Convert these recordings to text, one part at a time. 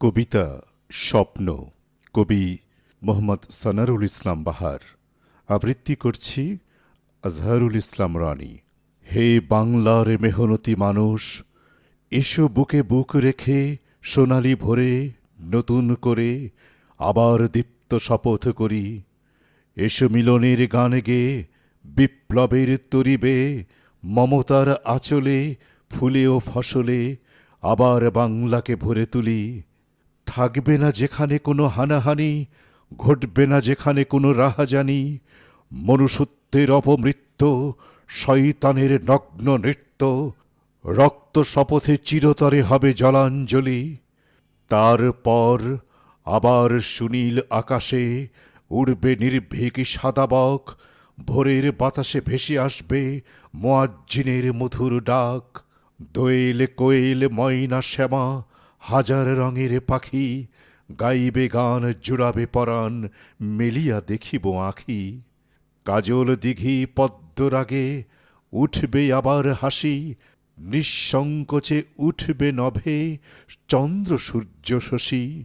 কবিতা স্বপ্ন, কবি মোহাম্মদ সানারুল ইসলাম বাহার। আবৃত্তি করছি আজহারুল ইসলাম রানী। হে বাংলার মেহনতি মানুষ, এসো বুকে বুক রেখে সোনালি ভরে নতুন করে আবার দীপ্ত শপথ করি। এসো মিলনের গান গে, বিপ্লবের তরিবে, মমতার আঁচলে, ফুলে ও ফসলে আবার বাংলাকে ভরে তুলি। থাকবে না যেখানে কোনো হানাহানি, ঘটবে না যেখানে কোনো রাহাজানি, মনুষ্যত্বের অপমৃত্য, শয়তানের নগ্ন নৃত্য, রক্ত শপথে চিরতরে হবে জলাঞ্জলি। তারপর আবার সুনীল আকাশে উড়বে নির্ভীক সাদাবক, ভোরের বাতাসে ভেসে আসবে মোয়াজ্জিনের মধুর ডাক। দোয়েল কোয়েল ময়না শ্যামা হাজার রঙের পাখি, গাইবে গান, জুড়াবে পরাণ, মেলিয়া দেখিব আঁখি। কাজল দিঘি পদ্মরাগে উঠবে আবার হাসি, নিঃসংকোচে উঠবে নভে চন্দ্র সূর্য শশী।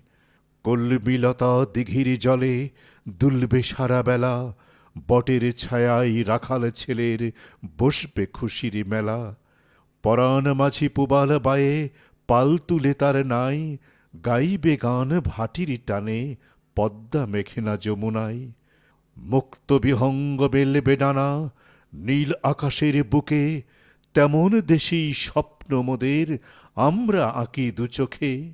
কল্বিলতা দিঘির জলে দুলবে সারা বেলা, বটের ছায়াই রাখাল ছেলের বসবে খুশির মেলা। পরাণ মাঝি পুবাল বায়ে পাল তুলে তার নাই, গাইবে গান ভাটির টানে, পদ্মা মেঘনা যমুনায়। মুক্ত বিহঙ্গ বেলবে ডানা, নীল আকাশের বুকে, তেমন দেশি স্বপ্ন মোদের, আমরা আঁকি দু চোখে।